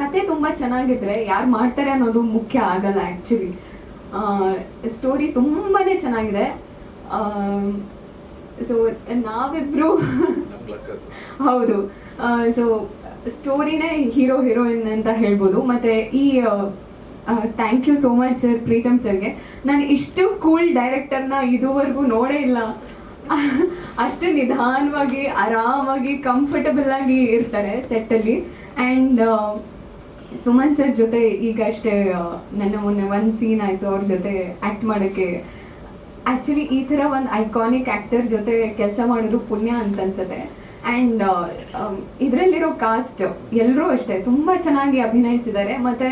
ಕತೆ ತುಂಬಾ ಚೆನ್ನಾಗಿದ್ರೆ ಯಾರು ಮಾಡ್ತಾರೆ ಅನ್ನೋದು ಮುಖ್ಯ ಆಗಲ್ಲ ಆ್ಯಕ್ಚುಲಿ ಸ್ಟೋರಿ ತುಂಬಾನೇ ಚೆನ್ನಾಗಿದೆ. ಸೊ ನಾವಿಬ್ರು [laughs] ಹೌದು. ಸೊ ಸ್ಟೋರಿನೇ ಹೀರೋ ಹೀರೋಯಿನ್ ಅಂತ ಹೇಳ್ಬೋದು. ಮತ್ತೆ ಈ thank you so much sir Pritam ಸರ್ಗೆ ನಾನು ಇಷ್ಟು ಕೂಲ್ ಡೈರೆಕ್ಟರ್ನ ಇದುವರೆಗೂ ನೋಡೇ ಇಲ್ಲ. [laughs] ಅಷ್ಟು ನಿಧಾನವಾಗಿ, ಆರಾಮಾಗಿ ಕಂಫರ್ಟಬಲ್ ಆಗಿ ಇರ್ತಾರೆ ಸೆಟ್ಟಲ್ಲಿ ಆ್ಯಂಡ್ ಸುಮನ್ ಸರ್ ಜೊತೆ ಈಗ ಅಷ್ಟೇ ನನ್ನ ಮೊನ್ನೆ ಒಂದು ಸೀನ್ ಆಯಿತು ಅವ್ರ ಜೊತೆ ಆ್ಯಕ್ಟ್ ಮಾಡೋಕ್ಕೆ. ಆ್ಯಕ್ಚುಲಿ ಈ ಥರ ಒಂದು ಐಕಾನಿಕ್ ಆ್ಯಕ್ಟರ್ ಜೊತೆ ಕೆಲಸ ಮಾಡೋದು ಪುಣ್ಯ ಅಂತ ಅನ್ಸುತ್ತೆ. ಅಂಡ್ ಇದರಲ್ಲಿರೋ ಕಾಸ್ಟ್ ಎಲ್ಲರೂ ಅಷ್ಟೇ ತುಂಬ ಚೆನ್ನಾಗಿ ಅಭಿನಯಿಸಿದ್ದಾರೆ. ಮತ್ತೆ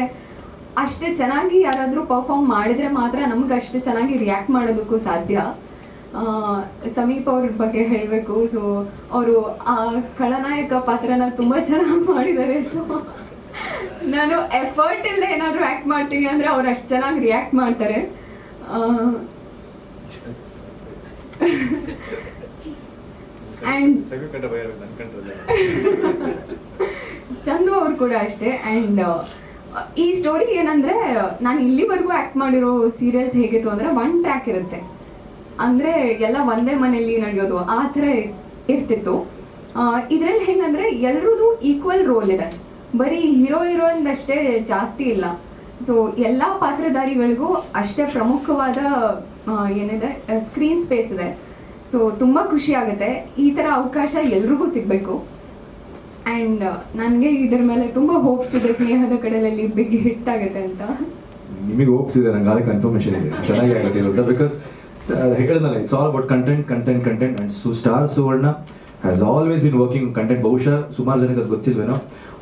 ಅಷ್ಟೇ ಚೆನ್ನಾಗಿ ಯಾರಾದರೂ ಪರ್ಫಾರ್ಮ್ ಮಾಡಿದ್ರೆ ಮಾತ್ರ ನಮ್ಗೆ ಅಷ್ಟು ಚೆನ್ನಾಗಿ ರಿಯಾಕ್ಟ್ ಮಾಡೋದಕ್ಕೂ ಸಾಧ್ಯ. ಸಮೀಪ್ ಅವ್ರ ಬಗ್ಗೆ ಹೇಳಬೇಕು. ಸೊ ಅವರು ಆ ಖಳನಾಯಕ ಪಾತ್ರನ ತುಂಬ ಚೆನ್ನಾಗಿ ಮಾಡಿದ್ದಾರೆ. ಸೊ ನಾನು ಎಫರ್ಟ್ ಇಲ್ಲ ಏನಾದರೂ ಆ್ಯಕ್ಟ್ ಮಾಡ್ತೀನಿ ಅಂದರೆ ಅವ್ರು ಅಷ್ಟು ಚೆನ್ನಾಗಿ ರಿಯಾಕ್ಟ್ ಮಾಡ್ತಾರೆ. ಆ, And- ಚಂದು ಅವ್ರು ಕೂಡ ಅಷ್ಟೇ. ಆ್ಯಂಡ್ ಈ ಸ್ಟೋರಿ ಏನಂದ್ರೆ ನಾನು ಇಲ್ಲಿವರೆಗೂ ಆ್ಯಕ್ಟ್ ಮಾಡಿರೋ ಸೀರಿಯಲ್ಸ್ ಹೇಗಿತ್ತು ಅಂದ್ರೆ ಒನ್ ಟ್ರ್ಯಾಕ್ ಇರುತ್ತೆ. ಅಂದ್ರೆ ಎಲ್ಲ ಒಂದೇ ಮನೆಯಲ್ಲಿ ನಡೆಯೋದು ಆ ಥರ ಇರ್ತಿತ್ತು. ಇದರಲ್ಲಿ ಹೆಂಗಂದ್ರೆ ಎಲ್ರದ್ದು ಈಕ್ವಲ್ ರೋಲ್ ಇದೆ. ಬರೀ ಹೀರೋ ಹೀರೋಯಿನ್ ಅಷ್ಟೇ ಜಾಸ್ತಿ ಇಲ್ಲ. ಸೊ ಎಲ್ಲ ಪಾತ್ರಧಾರಿಗಳಿಗೂ ಅಷ್ಟೇ ಪ್ರಮುಖವಾದ ಏನಿದೆ ಸ್ಕ್ರೀನ್ ಸ್ಪೇಸ್ ಇದೆ. ಸೊ ತುಂಬ ಖುಷಿ ಆಗುತ್ತೆ. ಈ ಥರ ಅವಕಾಶ ಎಲ್ರಿಗೂ ಸಿಗಬೇಕು. ಆ್ಯಂಡ್ ನನಗೆ ಇದ್ರ ಮೇಲೆ ತುಂಬ ಹೋಪ್ಸ್ ಇದೆ, ಸ್ನೇಹದ ಕಡೆಯಲ್ಲಿ ಬಿಗ್ ಹಿಟ್ ಆಗುತ್ತೆ ಅಂತ. ನಿಮಗೆ ಹೋಪ್ಸ್ ಇದೆ, ನಂಗೆ ಅದಕ್ಕೆ ಕನ್ಫರ್ಮೇಷನ್ ಇದೆ. ಚೆನ್ನಾಗಿ ಆಗುತ್ತೆ ಬಿಕಾಸ್ ಹೇಳಿದ್ನಲ್ಲ it's all about content content content and ಸು star Suvarna has always been working content ಬಹುಶಃ ಸುಮಾರು ಜನಕ್ಕೆ ಅದು ಗೊತ್ತಿಲ್ವೇನೋ?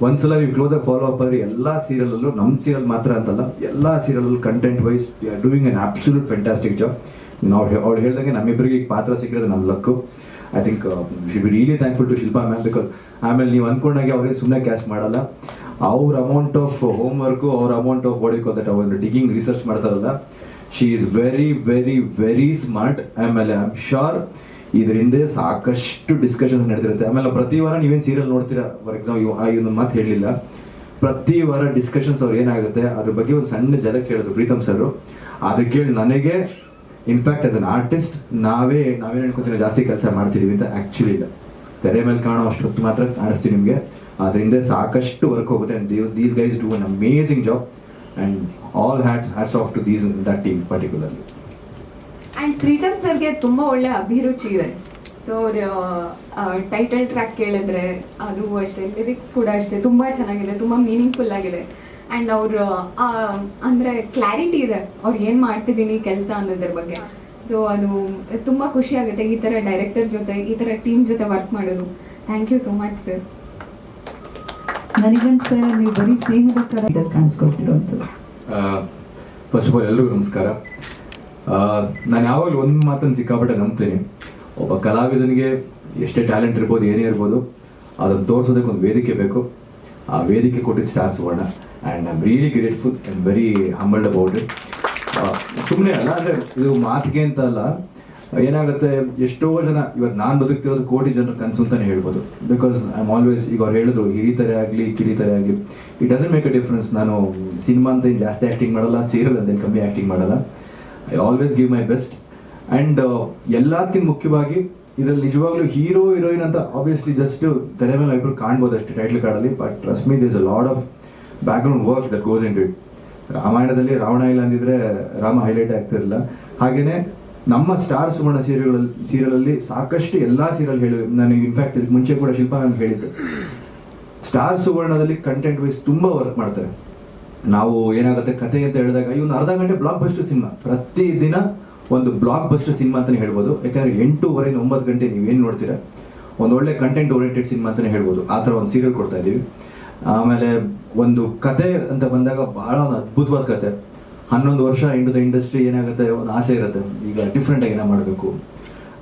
ಒಂದ್ಸಲ ನೀವು ಕ್ಲೋಸ್ ಆಗಿ ಫಾಲೋ ಅಪ್ ಆದರೆ, ಎಲ್ಲ ಸೀರಿಯಲಲ್ಲೂ ನಮ್ಮ ಸೀರಿಯಲ್ ಮಾತ್ರ ಅಂತಲ್ಲ, ಎಲ್ಲ ಸೀರಿಯಲಲ್ಲೂ content wise we are doing an absolute fantastic job ನಾವು ಅವ್ರು ಹೇಳ್ದಂಗೆ ನಮ್ಮಿಬ್ಬರಿಗೆ ಈಗ ಪಾತ್ರ ಸಿಕ್ಕಿರೋದು ನಮ್ಮ luck. I think she be really thankful to Shilpa ma'am because ಆಮೇಲೆ ನೀವು ಅಂದ್ಕೊಂಡಾಗೆ ಅವ್ರಿಗೆ ಸುಮ್ಮನೆ ಕ್ಯಾಶ್ ಮಾಡಲ್ಲ. ಅವ್ರ ಅಮೌಂಟ್ ಆಫ್ ಹೋಮ್ ವರ್ಕು ಅವ್ರ ಅಮೌಂಟ್ ಆಫ್ ಬಾಡಿ ದಟ್ ಒಂದು ಡಿಗಿಂಗ್ ರಿಸರ್ಚ್ ಮಾಡ್ತಾರಲ್ಲ. She is very very very smart ಆಮೇಲೆ ಐ ಆಮ್ ಶೋರ್ ಇದ್ರ ಹಿಂದೆ ಸಾಕಷ್ಟು ಡಿಸ್ಕಷನ್ಸ್ ನಡೆದಿರುತ್ತೆ. ಆಮೇಲೆ ಪ್ರತಿ ವಾರ ನೀವೇನು ಸೀರಿಯಲ್ ನೋಡ್ತೀರಾ? ಫಾರ್ ಎಕ್ಸಾಂಪಲ್ ಒಂದು ಮಾತು ಹೇಳಲಿಲ್ಲ ಪ್ರತಿ ವಾರ ಡಿಸ್ಕಷನ್ಸ್ ಅವ್ರು ಏನಾಗುತ್ತೆ? ಅದ್ರ ಬಗ್ಗೆ ಒಂದು ಸಣ್ಣ ಜಲ ಹೇಳಿದ್ರು ಪ್ರೀತಮ್ ಸರ್ ಅದಕ್ಕೆ ನನಗೆ ಇನ್ಫ್ಯಾಕ್ಟ್ ಆಸ್ ಅನ್ ಆರ್ಟಿಸ್ಟ್ ನಾವೇ ನಾವೇನು ಹೇಳ್ಕೊತೀವಿ ಜಾಸ್ತಿ ಕೆಲಸ ಮಾಡ್ತಿದೀವಿ ಅಂತ ಆ್ಯಕ್ಚುಲಿ ಇಲ್ಲ. ತೆರೆ ಮೇಲೆ ಕಾಣೋ ಅಷ್ಟು ಹೊತ್ತು ಮಾತ್ರ ಕಾಣಿಸ್ತೀವಿ ನಿಮಗೆ. ಅದರಿಂದ ಸಾಕಷ್ಟು ವರ್ಕ್ ಹೋಗುತ್ತೆ. These guys do an amazing job and all hat hats off to these that team particularly and Pritam ಸರ್ಗೆ ತುಂಬ ಒಳ್ಳೆ ಅಭಿರುಚಿ ಇದೆ ಸೊ ಟೈಟಲ್ ಟ್ರ್ಯಾಕ್ ಕೇಳಿದ್ರೆ ಅದು ಅಷ್ಟೇ ಲಿರಿಕ್ಸ್ ಕೂಡ ಅಷ್ಟೇ ತುಂಬ ಚೆನ್ನಾಗಿದೆ ತುಂಬ ಮೀನಿಂಗ್ಫುಲ್ ಆಗಿದೆ. ಆ್ಯಂಡ್ ಅವರು ಅಂದರೆ ಕ್ಲಾರಿಟಿ ಇದೆ ಅವ್ರು ಏನು ಮಾಡ್ತಿದ್ದೀನಿ ಕೆಲಸ ಅನ್ನೋದ್ರ ಬಗ್ಗೆ. ಸೊ ಅದು ತುಂಬ ಖುಷಿ ಆಗುತ್ತೆ ಈ ಥರ ಡೈರೆಕ್ಟರ್ ಜೊತೆ ಈ ಥರ ಟೀಮ್ ಜೊತೆ ವರ್ಕ್ ಮಾಡೋದು. Thank you so much sir ನನಗನ್ಸ ನೀವು ಬರೀ ಸ್ನೇಹಿತರ ಕಡೆ ಕಾಣಿಸ್ಕೊಳ್ತಿರೋಂಥದ್ದು ಫಸ್ಟ್ ಆಫ್ ಆಲ್ ಎಲ್ಲರಿಗೂ ನಮಸ್ಕಾರ. ನಾನು ಯಾವಾಗಲೂ ಒಂದು ಮಾತನ್ನು ಸಿಕ್ಕಾಪಟ್ಟೆ ನಂಬ್ತೀನಿ. ಒಬ್ಬ ಕಲಾವಿದನಿಗೆ ಎಷ್ಟೇ ಟ್ಯಾಲೆಂಟ್ ಇರ್ಬೋದು, ಏನೇ ಇರ್ಬೋದು, ಅದನ್ನು ತೋರಿಸೋದಕ್ಕೆ ಒಂದು ವೇದಿಕೆ ಬೇಕು. ಆ ವೇದಿಕೆ ಕೊಟ್ಟಿದ್ದು star Suvarna. And I am really grateful and very humbled about it ಸುಮ್ಮನೆ ಅಲ್ಲ, ಅಂದರೆ ಇದು ಮಾತಿಗೆ ಅಂತ ಅಲ್ಲ. ಏನಾಗುತ್ತೆ, ಎಷ್ಟೋ ಜನ ಇವತ್ತು ನಾನು ಬದುಕ್ತಿರೋದು ಕೋಟಿ ಜನರ ಕನಸು ಅಂತಲೇ ಹೇಳ್ಬೋದು. ಬಿಕಾಸ್ ಐ ಆಮ್ ಆಲ್ವೇಸ್ ಈಗ ಅವ್ರು ಹೇಳಿದ್ರು, ಹಿರಿತರೆ ಆಗಲಿ, ಕಿರಿತರೆ ಆಗಲಿ. It doesn't make a difference ನಾನು ಸಿನಿಮಾ ಅಂತ ಜಾಸ್ತಿ ಆ್ಯಕ್ಟಿಂಗ್ ಮಾಡಲ್ಲ ಸೀರಿಯಲ್ ಅಂತ ಕಮ್ಮಿ ಆ್ಯಕ್ಟಿಂಗ್ ಮಾಡಲ್ಲ. I always give my best and ಎಲ್ಲದಕ್ಕಿಂತ ಮುಖ್ಯವಾಗಿ ಇದರಲ್ಲಿ ನಿಜವಾಗ್ಲೂ ಹೀರೋ, ಹೀರೋಯಿನ್ ಅಂತ ಆಬ್ವಿಯಸ್ಲಿ ಜಸ್ಟ್ ತೆರೆ ಮೇಲೆ ಇಬ್ಬರು ಕಾಣ್ಬೋದು ಅಷ್ಟೇ ಟೈಟ್ಲ್ ಕಾರ್ಡಲ್ಲಿ but trust me this a load of background work that goes in it ರಾಮಾಯಣದಲ್ಲಿ ರಾವಣ ಇಲ್ಲ ಅಂದಿದ್ರೆ ರಾಮ ಹೈಲೈಟ್ ಆಗ್ತಿರಲಿಲ್ಲ. ಹಾಗೆಯೇ ನಮ್ಮ ಸ್ಟಾರ್ ಸುವರ್ಣ ಸೀರಿಯಲ್ ಸೀರಿಯಲಲ್ಲಿ ಸಾಕಷ್ಟು ಎಲ್ಲ ಸೀರಿಯಲ್ ಹೇಳಿ, ನಾನು ಇನ್ಫ್ಯಾಕ್ಟ್ ಇದಕ್ಕೆ ಮುಂಚೆ ಕೂಡ ಶಿಲ್ಪ ನಾನು ಹೇಳಿದ್ದೆ. ಸ್ಟಾರ್ ಸುವರ್ಣದಲ್ಲಿ ಕಂಟೆಂಟ್ ವೈಸ್ ತುಂಬ ವರ್ಕ್ ಮಾಡ್ತಾರೆ. ನಾವು ಏನಾಗುತ್ತೆ ಕತೆ ಅಂತ ಹೇಳಿದಾಗ ಒಂದು ಅರ್ಧ ಗಂಟೆ ಬ್ಲಾಕ್ ಬಸ್ಟರ್ ಸಿನಿಮಾ ಪ್ರತಿ ದಿನ ಒಂದು ಬ್ಲಾಕ್ ಬಸ್ಟರ್ ಸಿನಿಮಾ ಅಂತಾನೆ ಹೇಳ್ಬೋದು. ಯಾಕಂದ್ರೆ ಎಂಟೂವರೆಯಿಂದ ಒಂಬತ್ತು ಗಂಟೆ ನೀವು ಏನು ನೋಡ್ತೀರಾ? ಒಂದು ಒಳ್ಳೆ ಕಂಟೆಂಟ್ ಓರಿಯೆಂಟೆಡ್ ಸಿನಿಮಾ ಅಂತಾನೆ ಹೇಳ್ಬೋದು. ಆ ಥರ ಒಂದು ಸೀರಿಯಲ್ ಕೊಡ್ತಾ ಇದೀವಿ ಆಮೇಲೆ ಒಂದು ಕತೆ ಅಂತ ಬಂದಾಗ ಬಹಳ ಒಂದು ಅದ್ಭುತವಾದ ಕತೆ. ಹನ್ನೊಂದು ವರ್ಷ ಇಂಟು ದ ಇಂಡಸ್ಟ್ರಿ ಏನಾಗುತ್ತೆ? ಒಂದು ಆಸೆ ಇರುತ್ತೆ. ಈಗ ಡಿಫ್ರೆಂಟಾಗಿ ಏನೋ ಮಾಡಬೇಕು.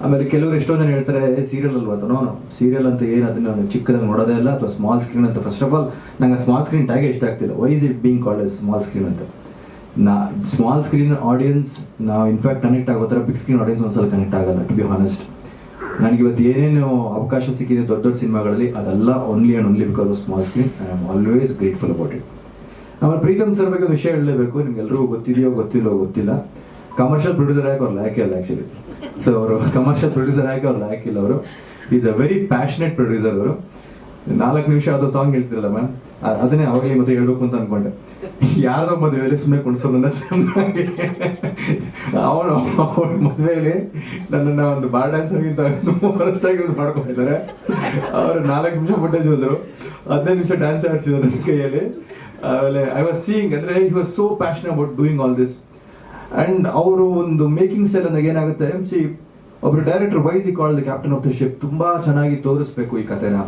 ಆಮೇಲೆ ಕೆಲವರು ಎಷ್ಟೋ ಜನ ಹೇಳ್ತಾರೆ ಸೀರಿಯಲ್ ಅಲ್ವಾ ಅಂತ ನೋ ಸೀರಿಯಲ್ ಅಂತ ಏನು ಅದನ್ನ ನಾನು ಚಿಕ್ಕದಾಗಿ ನೋಡೋದೇ ಇಲ್ಲ ಅಥವಾ ಸ್ಮಾಲ್ ಸ್ಕ್ರೀನ್ ಅಂತ. ಫಸ್ಟ್ ಆಫ್ ಆಲ್ ನಂಗೆ ಸ್ಮಾಲ್ ಸ್ಕ್ರೀನ್ ಟ್ಯಾಗೆ ಇಷ್ಟ ಆಗ್ತಿಲ್ಲ. Why is it being called as small screen ಅಂತ? ನಾ ಸ್ಮಾಲ್ ಸ್ಕ್ರೀನ್ ಆಡಿಯನ್ಸ್ ನಾವು ಇನ್ಫ್ಯಾಕ್ಟ್ ಕನೆಕ್ಟ್ ಆಗೋ ಬಿಗ್ ಸ್ಕ್ರೀನ್ ಆಡಿಯನ್ಸ್ ಒಂದ್ಸಲ ಕನೆಕ್ಟ್ ಆಗಲ್ಲ ಟು ಬಿ ಹಾನೆಸ್ಟ್ ನನಗೆ ಇವತ್ತು ಏನೇನು ಅವಕಾಶ ಸಿಕ್ಕಿದೆ ದೊಡ್ಡ ದೊಡ್ಡ ಸಿನಿಮಾಗಳಲ್ಲಿ, ಅದೆಲ್ಲ only and only because of small screen I am always grateful about it ಆಮೇಲೆ ಪ್ರೀತಮ್ ಸರ್ ಬಗ್ಗೆ ವಿಷಯ ಹೇಳಲೇಬೇಕು, ನಿಮ್ಗೆಲ್ರಿಗೂ ಗೊತ್ತಿದೆಯೋ ಗೊತ್ತಿಲ್ಲೋ ಗೊತ್ತಿಲ್ಲ. ಕಮರ್ಷಿಯಲ್ ಪ್ರೊಡ್ಯೂಸರ್ ಆಗಿ ಅವ್ರು ಇಲ್ಲ ಆ್ಯಕ್ಚುಲಿ ಸೊ ಅವರು ಕಮರ್ಷಿಯಲ್ ಪ್ರೊಡ್ಯೂಸರ್ ಆಗಿ ಅವ್ರು ಇಲ್ಲ ಅವರು. Is a very passionate producer ಅವರು. ನಾಲ್ಕು ನಿಮಿಷ ಯಾವುದೋ ಸಾಂಗ್ ಹೇಳ್ತಿರಲ್ಲ ಮ್ಯಾಮ್ ಅದನ್ನೇ ಅವ್ರಿಗೆ ಮತ್ತೆ ಹೇಳ್ಬೇಕು ಅಂತ ಅನ್ಕೊಂಡೆ. ಯಾರ್ದೋ ಮದುವೆಯಲ್ಲಿ ಸುಮ್ಮನೆ ಕುಣಿಸೋದನ್ನ ಅವನು ಅವಳ ಮದುವೆಯಲ್ಲಿ ನನ್ನನ್ನು ಒಂದು ಬಾರ್ ಡ್ಯಾನ್ಸರ್ಗಿಂತ ಹೊರತಾಗಿ ಯೂಸ್ ಮಾಡ್ಕೊಂಡಿದ್ದಾರೆ. ಅವರು ನಾಲ್ಕು ನಿಮಿಷ ಫುಟೇಜ್ ಬಂದರು ಹದಿನೈದು ನಿಮಿಷ ಡ್ಯಾನ್ಸ್ ಆಡ್ಸಿದ್ರು ನನ್ನ ಕೈಯಲ್ಲಿ. ಆಮೇಲೆ ಐ ವಾಸ್ ಸೀಯಿಂಗ್ ಅಂದರೆ he was so passion about doing all this and ಅವರು ಒಂದು ಮೇಕಿಂಗ್ ಸ್ಟೈಲ್ ಅಂದಾಗ ಏನಾಗುತ್ತೆ ಸಿ ಒಬ್ರು director wise call the captain of the ship ತುಂಬಾ ಚೆನ್ನಾಗಿ ತೋರಿಸ್ಬೇಕು ಈ ಕಥೆನ.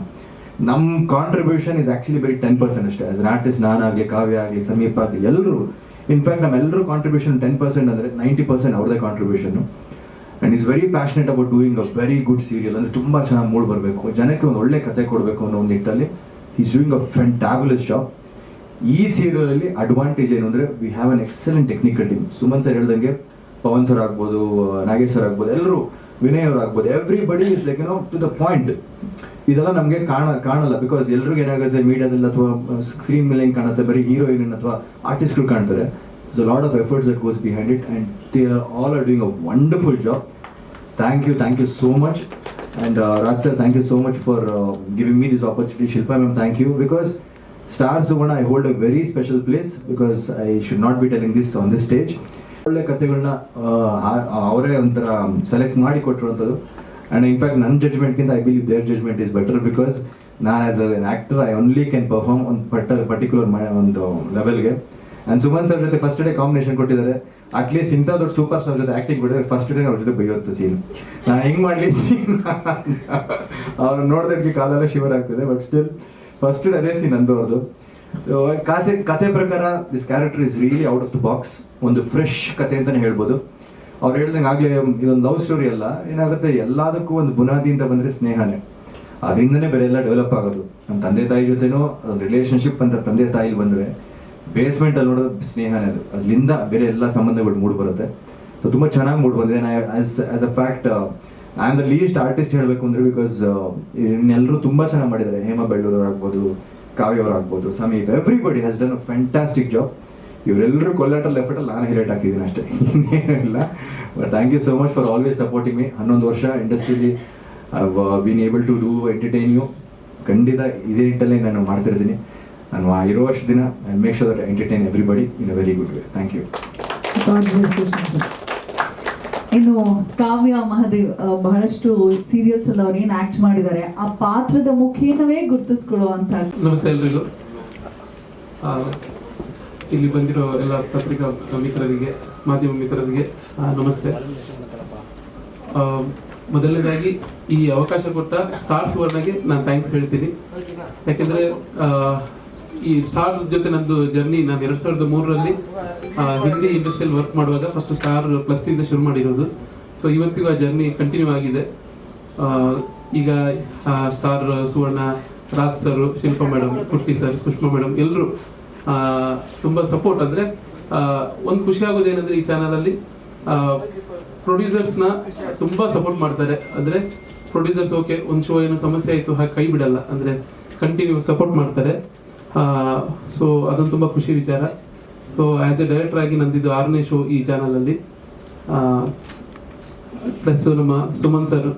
ನಮ್ಮ ಕಾಂಟ್ರಿಬ್ಯೂಷನ್ ಇಸ್ ಆಕ್ಚುಲಿ ಬರೀ ಟೆನ್ ಪರ್ಸೆಂಟ್ ಅಷ್ಟೇ. ಆಸ್ ಆರ್ಟಿಸ್ಟ್ ನಾನಾಗಲಿ, ಕಾವ್ಯ ಆಗಲಿ, ಸಮೀಪ ಆಗಲಿ ಎಲ್ಲರೂ ಇನ್ಫ್ಯಾಕ್ಟ್ ನಮ್ಮೆಲ್ಲರೂ ಕಾಂಟ್ರಿಬ್ಯೂಷನ್ ಟೆನ್ ಪರ್ಸೆಂಟ್ ಅಂದರೆ ನೈಂಟಿ ಪರ್ಸೆಂಟ್ ಅವ್ರದೇ contribution and is very passionate about doing a very good serial ಅಂದರೆ ತುಂಬ ಚೆನ್ನಾಗಿ ಮೂಡ್ ಬರಬೇಕು. ಜನಕ್ಕೆ ಒಂದು ಒಳ್ಳೆ ಕತೆ ಕೊಡಬೇಕು ಅನ್ನೋ ಒಂದು ನಿಟ್ಟಲ್ಲಿ is doing a fantabulous job ಈ ಸೀರಿಯಲ್ ಅಲ್ಲಿ ಅಡ್ವಾಂಟೇಜ್ ಏನು ಅಂದರೆ we have an excellent technical team Suman sir ಹೇಳ್ದಂಗೆ, ಪವನ್ ಸರ್ ಆಗ್ಬೋದು ನಾಗೇಶ್ ಸರ್ ಆಗ್ಬೋದು ಎಲ್ಲರೂ ವಿನಯ್ ಅವ್ರು ಆಗ್ಬೋದು ಎವ್ರಿ ಬಡಿ ಇಸ್ ಲೈಕ್ ಏನೋ ಟು ದ ಪಾಯಿಂಟ್ ಇದೆಲ್ಲ ನಮಗೆ ಕಾಣ, ಕಾಣಲ್ಲ ಬಿಕಾಸ್ ಎಲ್ರಿಗೂ ಏನಾಗುತ್ತೆ ಮೀಡಿಯಾದಲ್ಲಿ ಅಥವಾ ಸ್ಕ್ರೀನ್ ಮೇಲೆ ಹೆಂಗೆ ಕಾಣುತ್ತೆ, ಬರೀ ಹೀರೋಯಿನ್ ಅಥವಾ ಆರ್ಟಿಸ್ಟ್ಗಳು ಕಾಣ್ತಾರೆ. So lot of efforts that goes behind it and they are all are doing a wonderful job thank you thank you so much and Raj sir thank you so much for giving me this opportunity Shilpa ma'am thank you because star Suvarna I hold a very special place because I should not be telling this on this stage ಒಳ್ಳೆ ಕಥೆಗಳನ್ನ ಅವರೇ ಒಂಥರ select ಮಾಡಿ ಕೊಟ್ಟಿರುವಂಥದ್ದು. And in fact ನನ್ನ ಜಡ್ಜ್ಮೆಂಟ್ಗಿಂತ I believe their judgement is better because ನಾನು as an actor I only can perform ಒಂದು ಪರ್ಟರ್ ಪರ್ಟಿಕ್ಯುಲರ್ ಒಂದು ಲೆವೆಲ್ಗೆ ಆ್ಯಂಡ್ ಸುಮನ್ ಸರ್ ಜೊತೆ ಫಸ್ಟ್ ಡೇ ಕಾಂಬಿನೇಷನ್ ಕೊಟ್ಟಿದ್ದಾರೆ. ಅಟ್ಲೀಸ್ಟ್ ಇಂಥ ದೊಡ್ಡ ಸೂಪರ್ ಸ್ಟಾರ್ ಜೊತೆ ಆ್ಯಕ್ಟಿಂಗ್ ಬಿಟ್ಟರೆ ಫಸ್ಟ್ ಡೇ ಅವ್ರ ಜೊತೆ ಬೈಯೋತ್ತು ಸೀನ್ ನಾನು ಹೆಂಗೆ ಮಾಡಲಿ ಸೀನ್ [laughs] ಅವ್ರು ನೋಡಿದಕ್ಕೆ ಕಾಲೆಲ್ಲ ಶಿವರ್ ಆಗ್ತದೆ ಬಟ್ ಸ್ಟಿಲ್ ಫಸ್ಟ್ ಅದೇ ಸೀನ್ ಅಂದು ಅವ್ರದ್ದು ಕತೆ ಕತೆ ಪ್ರಕಾರ this character is really out of the box ಒಂದು ಫ್ರೆಶ್ ಕತೆ ಅಂತಲೇ ಹೇಳ್ಬೋದು. ಅವ್ರು ಹೇಳ್ದಂಗೆ ಆಗಲೇ ಇದೊಂದು ಲವ್ ಸ್ಟೋರಿ ಅಲ್ಲ, ಏನಾಗುತ್ತೆ ಎಲ್ಲದಕ್ಕೂ ಒಂದು ಬುನಾದಿ ಅಂತ ಬಂದರೆ ಸ್ನೇಹನೇ. ಅದರಿಂದನೇ ಬೇರೆ ಎಲ್ಲ ಡೆವಲಪ್ ಆಗೋದು. ನಮ್ಮ ತಂದೆ ತಾಯಿ ಜೊತೆನೂ ಒಂದು ರಿಲೇಷನ್ಶಿಪ್ ಅಂತ ತಂದೆ ತಾಯಿ ಬಂದರೆ ಬೇಸ್ಮೆಂಟಲ್ಲಿ ನೋಡೋದು ಸ್ನೇಹನೇ ಅದು. ಅಲ್ಲಿಂದ ಬೇರೆ ಎಲ್ಲ ಸಂಬಂಧಗಳು ಮೂಡ್ ಬರುತ್ತೆ ಸೊ ತುಂಬ ಚೆನ್ನಾಗಿ ಮೂಡ್ ಬಂದಿದೆ. As as a fact am the least artist ಹೇಳಬೇಕು ಅಂದ್ರೆ ಬಿಕಾಸ್ ಇನ್ನೆಲ್ಲರೂ ತುಂಬಾ ಚೆನ್ನಾಗಿ ಮಾಡಿದ್ದಾರೆ. ಹೇಮಾ ಬೆಳ್ಳೂರವ್ರು ಆಗ್ಬೋದು ಕಾವ್ಯ ಅವ್ರು ಆಗ್ಬೋದು Sameep. Everybody has done a fantastic job ಇವರೆಲ್ಲರೂ ಕೊಲ್ಲಾಟಲ್ ಎಫರ್ಟ್ ಅಲ್ಲಿ ನಾನು ಹೈಲೈಟ್ ಹಾಕಿದ್ದೀನಿ ಅಷ್ಟೇ. ಇನ್ನೇನಿಲ್ಲ but thank you so much for always supporting me ಹನ್ನೊಂದು ವರ್ಷ ಇಂಡಸ್ಟ್ರಿಲಿ been able to do entertain you ಖಂಡಿತ ಇದೇ ನಿಟ್ಟಲ್ಲಿ ನಾನು ಮಾಡ್ತಿರ್ತೀನಿ. ನಾನು ಆ ಇರೋ ವರ್ಷ ದಿನ I make sure that entertain everybody in a very good way thank you ಇನ್ನು ಕಾವ್ಯ ಮಹಾದೇವ್ ಬಹಳಷ್ಟು ಸೀರಿಯಲ್ಸ್ ಅಲ್ಲಿ ಅವ್ರು ಏನ್ ಆಕ್ಟ್ ಮಾಡಿದ್ದಾರೆ, ಆ ಪಾತ್ರದ ಮುಖೇನವೇ ಗುರುತಿಸ್ಕೊಳ್ಳುವಂತ ನಮಸ್ತೆ ಎಲ್ರಿಗೂ. ಇಲ್ಲಿ ಬಂದಿರೋ ಎಲ್ಲ ಪತ್ರಿಕಾ ಮಿತ್ರರಿಗೆ, ಮಾಧ್ಯಮ ಮಿತ್ರರಿಗೆ ನಮಸ್ತೆ. ಮೊದಲನೇದಾಗಿ ಈ ಅವಕಾಶ ಕೊಟ್ಟ ಸ್ಟಾರ್ಸ್ ವರ್ಣಗೆ ನಾನು ಥ್ಯಾಂಕ್ಸ್ ಹೇಳ್ತೀನಿ. ಯಾಕೆಂದ್ರೆ ಈ ಸ್ಟಾರ್ ಜೊತೆ ನಂದು ಜರ್ನಿ ನಾನು ಎರಡ್ ಸಾವಿರದ ಮೂರರಲ್ಲಿ ಹಿಂದಿ ಇಂಡಸ್ಟ್ರಿಯಲ್ ವರ್ಕ್ ಮಾಡುವಾಗ ಫಸ್ಟ್ ಸ್ಟಾರ್ ಪ್ಲಸ್ ಇಂದ ಶುರು ಮಾಡಿರೋದು. ಸೊ ಇವತ್ತಿಗೂ ಆ ಜರ್ನಿ ಕಂಟಿನ್ಯೂ ಆಗಿದೆ. ಈಗ star Suvarna, Raj sir Shilpa madam Kutty sir Sushma madam ಎಲ್ಲರೂ ತುಂಬ ಸಪೋರ್ಟ್ ಅಂದರೆ ಒಂದು ಖುಷಿ ಆಗೋದು ಏನಂದ್ರೆ ಈ ಚಾನಲಲ್ಲಿ ಪ್ರೊಡ್ಯೂಸರ್ಸ್ನ ತುಂಬ ಸಪೋರ್ಟ್ ಮಾಡ್ತಾರೆ. ಅಂದರೆ ಪ್ರೊಡ್ಯೂಸರ್ಸ್ ಓಕೆ ಒಂದು ಶೋ ಏನೋ ಸಮಸ್ಯೆ ಆಯಿತು, ಹಾಗೆ ಕೈ ಬಿಡಲ್ಲ. ಅಂದರೆ ಕಂಟಿನ್ಯೂ ಸಪೋರ್ಟ್ ಮಾಡ್ತಾರೆ. ಸೊ ಅದೊಂದು ತುಂಬ ಖುಷಿ ವಿಚಾರ. ಸೊ ಆ್ಯಸ್ ಎ ಡೈರೆಕ್ಟರ್ ಆಗಿ ನಂದಿದ್ದು ಆರನೇ ಶೋ ಈ ಚಾನಲಲ್ಲಿ ಪ್ಲಸ್ ನಮ್ಮ ಸುಮನ್ ಸರ್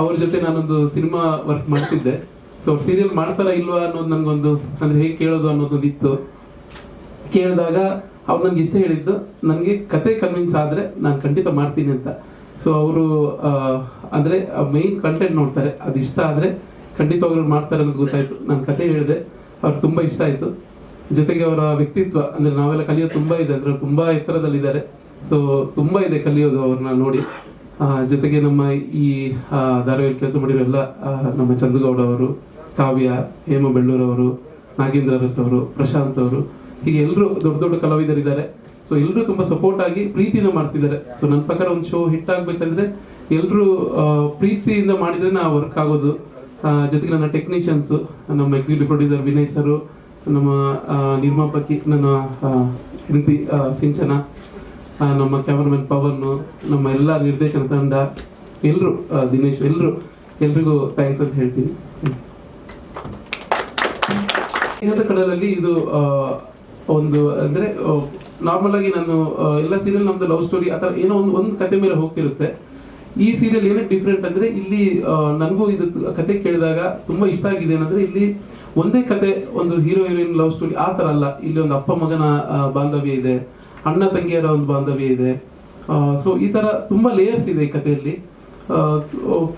ಅವ್ರ ಜೊತೆ ನಾನೊಂದು ಸಿನಿಮಾ ವರ್ಕ್ ಮಾಡ್ತಿದ್ದೆ. ಸೊ ಅವ್ರು ಸೀರಿಯಲ್ ಮಾಡ್ತಾರಾ ಇಲ್ವಾ ಅನ್ನೋದು ನನಗೊಂದು, ಅಂದರೆ ಹೇಗೆ ಕೇಳೋದು ಅನ್ನೋದೊಂದು ಇತ್ತು ಕೇಳಿದಾಗ ಅವ್ರು ನನಗೆ ಇಷ್ಟ ಹೇಳಿದ್ದು, ನನಗೆ ಕತೆ ಕನ್ವಿನ್ಸ್ ಆದರೆ ನಾನು ಖಂಡಿತ ಮಾಡ್ತೀನಿ ಅಂತ. ಸೊ ಅವರು ಅಂದರೆ ಮೈನ್ ಕಂಟೆಂಟ್ ನೋಡ್ತಾರೆ ಅದು ಇಷ್ಟ ಆದರೆ ಖಂಡಿತ ಅವ್ರು ಮಾಡ್ತಾರೆ ಅನ್ನೋದು ಗೊತ್ತಾಯಿತು. ನಾನು ಕತೆ ಹೇಳಿದೆ. ಅವ್ರಿಗೆ ತುಂಬ ಇಷ್ಟ ಆಯಿತು. ಜೊತೆಗೆ ಅವರ ವ್ಯಕ್ತಿತ್ವ, ಅಂದರೆ ನಾವೆಲ್ಲ ಕಲಿಯೋದು ತುಂಬ ಇದೆ, ಅಂದರೆ ತುಂಬ ಎತ್ತರದಲ್ಲಿದ್ದಾರೆ. ಸೊ ತುಂಬ ಇದೆ ಕಲಿಯೋದು ಅವ್ರನ್ನ ನೋಡಿ. ಜೊತೆಗೆ ನಮ್ಮ ಈ ಧಾರಾವಾಹಿ ಕೆಲಸ ಮಾಡಿರೋ ಎಲ್ಲ ನಮ್ಮ ಚಂದ್ರಗೌಡ ಅವರು, ಕಾವ್ಯ, ಹೇಮ ಬೆಳ್ಳೂರವರು ನಾಗೇಂದ್ರ ರಸ್ ಅವರು, ಪ್ರಶಾಂತ್ ಅವರು, ಹೀಗೆ ಎಲ್ಲರೂ ದೊಡ್ಡ ದೊಡ್ಡ ಕಲಾವಿದರಿದ್ದಾರೆ. ಸೊ ಎಲ್ಲರೂ ತುಂಬಾ ಸಪೋರ್ಟ್ ಆಗಿ ಪ್ರೀತಿನ ಮಾಡ್ತಿದ್ದಾರೆ. ಸೊ ನನ್ನ ಪ್ರಕಾರ ಒಂದು ಶೋ ಹಿಟ್ ಆಗಬೇಕಂದ್ರೆ ಎಲ್ಲರೂ ಪ್ರೀತಿಯಿಂದ ಮಾಡಿದ್ರೆ ವರ್ಕ್ ಆಗೋದು. ಜೊತೆಗೆ ನನ್ನ ಟೆಕ್ನಿಷಿಯನ್ಸ್ ನಮ್ಮ ಎಕ್ಸಿಕ್ಯೂಟಿವ್ ಪ್ರೊಡ್ಯೂಸರ್ ವಿನಯ್ ಸರ್ ನಮ್ಮ ನಿರ್ಮಾಪಕಿ ನನ್ನ ಆ, ಹೆಂಡತಿ ಆ, ಸಿಂಚನ ಆ, ನಮ್ಮ ಕ್ಯಾಮರಾಮನ್ ಪವನ್ ನಮ್ಮ ಎಲ್ಲ ನಿರ್ದೇಶನ ತಂಡ ಎಲ್ಲರೂ ದಿನೇಶ್ ಎಲ್ಲರೂ ಎಲ್ರಿಗೂ ಥ್ಯಾಂಕ್ಸ್ ಅಂತ ಹೇಳ್ತೀನಿ. ಸ್ನೇಹದ ಕಡಲಲ್ಲಿ ಇದು ಒಂದು ಅಂದರೆ ನಾರ್ಮಲ್ ಆಗಿ ನಾನು ಆ, ಎಲ್ಲ ಸೀರಿಯಲ್ ನಮ್ಮದು ಲವ್ ಸ್ಟೋರಿ ಅಥವಾ ಏನೋ ಒಂದು ಒಂದು ಕತೆ ಮೇಲೆ ಹೋಗ್ತಿರುತ್ತೆ. ಈ ಸೀರಿಯಲ್ ಏನೇ ಡಿಫ್ರೆಂಟ್ ಅಂದರೆ ಇಲ್ಲಿ ನನಗೂ ಇದು ಕತೆ ಕೇಳಿದಾಗ ತುಂಬಾ ಇಷ್ಟ ಆಗಿದೆ ಏನಂದರೆ ಇಲ್ಲಿ ಒಂದೇ ಕತೆ, ಒಂದು ಹೀರೋ ಹೀರೋಯಿನ್ ಲವ್ ಸ್ಟೋರಿ ಆ ಥರ ಅಲ್ಲ. ಇಲ್ಲಿ ಒಂದು ಅಪ್ಪ ಮಗನ ಬಾಂಧವ್ಯ ಇದೆ, ಅಣ್ಣ ತಂಗಿಯರ ಒಂದು ಬಾಂಧವ್ಯ ಇದೆ. ಸೊ ಈ ತರ ತುಂಬಾ ಲೇಯರ್ಸ್ ಇದೆ ಈ ಕಥೆಯಲ್ಲಿ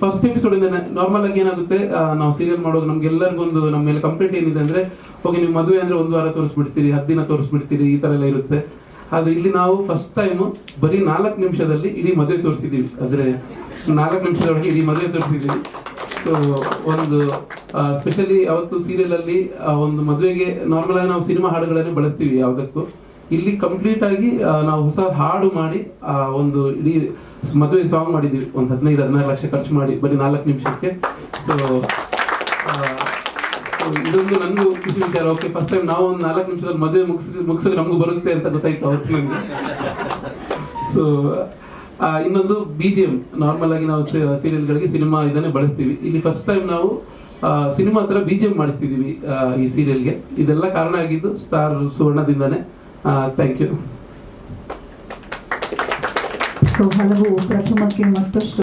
ಫಸ್ಟ್ ಎಪಿಸೋಡ್ ಇಂದ ನಾರ್ಮಲ್ ಆಗಿ ಏನಾಗುತ್ತೆ ನಾವು ಸೀರಿಯಲ್ ಮಾಡುವಾಗ ನಮ್ಗೆಲ್ಲರಿಗೂ ಒಂದು ನಮ್ಮ ಮೇಲೆ ಕಂಪ್ಲೇಂಟ್ ಏನಿದೆ ಅಂದ್ರೆ ಓಕೆ ನೀವು ಮದುವೆ ಅಂದ್ರೆ ಒಂದು ವಾರ ತೋರಿಸ್ಬಿಡ್ತೀರಿ, ಹತ್ತು ದಿನ ತೋರಿಸ್ಬಿಡ್ತೀರಿ, ಈ ತರ ಎಲ್ಲ ಇರುತ್ತೆ. ಆದ್ರೆ ಇಲ್ಲಿ ನಾವು ಫಸ್ಟ್ ಟೈಮ್ ಬರೀ ನಾಲ್ಕು ನಿಮಿಷದಲ್ಲಿ ಇಡೀ ಮದುವೆ ತೋರಿಸಿದೀವಿ. ಅಂದ್ರೆ ನಾಲ್ಕು ನಿಮಿಷದೊಳಗೆ ಇಡೀ ಮದುವೆ ತೋರಿಸಿದೀವಿ. ಸೊ ಒಂದು ಸ್ಪೆಷಲಿ ಅವತ್ತು ಸೀರಿಯಲ್ ಅಲ್ಲಿ ಒಂದು ಮದುವೆಗೆ ನಾರ್ಮಲ್ ಆಗಿ ನಾವು ಸಿನಿಮಾ ಹಾಡುಗಳನ್ನೇ ಬಳಸ್ತೀವಿ ಯಾವುದಕ್ಕೂ. ಇಲ್ಲಿ ಕಂಪ್ಲೀಟ್ ಆಗಿ ನಾವು ಹೊಸ ಹಾಡು ಮಾಡಿ ಒಂದು ಇಡೀ ಮದುವೆ ಸಾಂಗ್ ಮಾಡಿದ್ವಿ. ಒಂದು ಹದಿನೈದು, ಹದಿನಾರು ಲಕ್ಷ ಖರ್ಚು ಮಾಡಿ ಬರೀ ನಾಲ್ಕು ನಿಮಿಷಕ್ಕೆ. ಸೊ ಇದೊಂದು ನನಗೂ ಖುಷಿ ವಿಚಾರ. ಓಕೆ ಫಸ್ಟ್ ಟೈಮ್ ನಾವು ಒಂದು ನಾಲ್ಕು ನಿಮಿಷದಲ್ಲಿ ಮದುವೆ ಮುಗಿಸಿದ್ರೆ ಮುಗಿಸಿದ್ರೆ ನಮಗೂ ಬರುತ್ತೆ ಅಂತ ಗೊತ್ತಾಯ್ತು ಅವತ್ತು ನನಗೆ ಸೊ ಇನ್ನೊಂದು ಬಿ ಜಿ ಎಂ ನಾರ್ಮಲ್ ಆಗಿ ನಾವು ಸೀರಿಯಲ್ಗಳಿಗೆ ಸಿನಿಮಾ ಇದನ್ನೇ ಬಳಸ್ತೀವಿ. ಇಲ್ಲಿ ಫಸ್ಟ್ ಟೈಮ್ ನಾವು ಸಿನಿಮಾ ಹತ್ರ ಬಿ ಜಿ ಎಂ ಮಾಡಿಸ್ತಿದ್ದೀವಿ ಈ ಸೀರಿಯಲ್ಗೆ ಇದೆಲ್ಲ ಕಾರಣ ಆಗಿದ್ದು ಸ್ಟಾರ್ ಸುವರ್ಣದಿಂದನೇ. ಥ್ಯಾಂಕ್ ಯು ಸೊ ಹಲವು ಪ್ರಥಮಕ್ಕೆ ಮತ್ತಷ್ಟು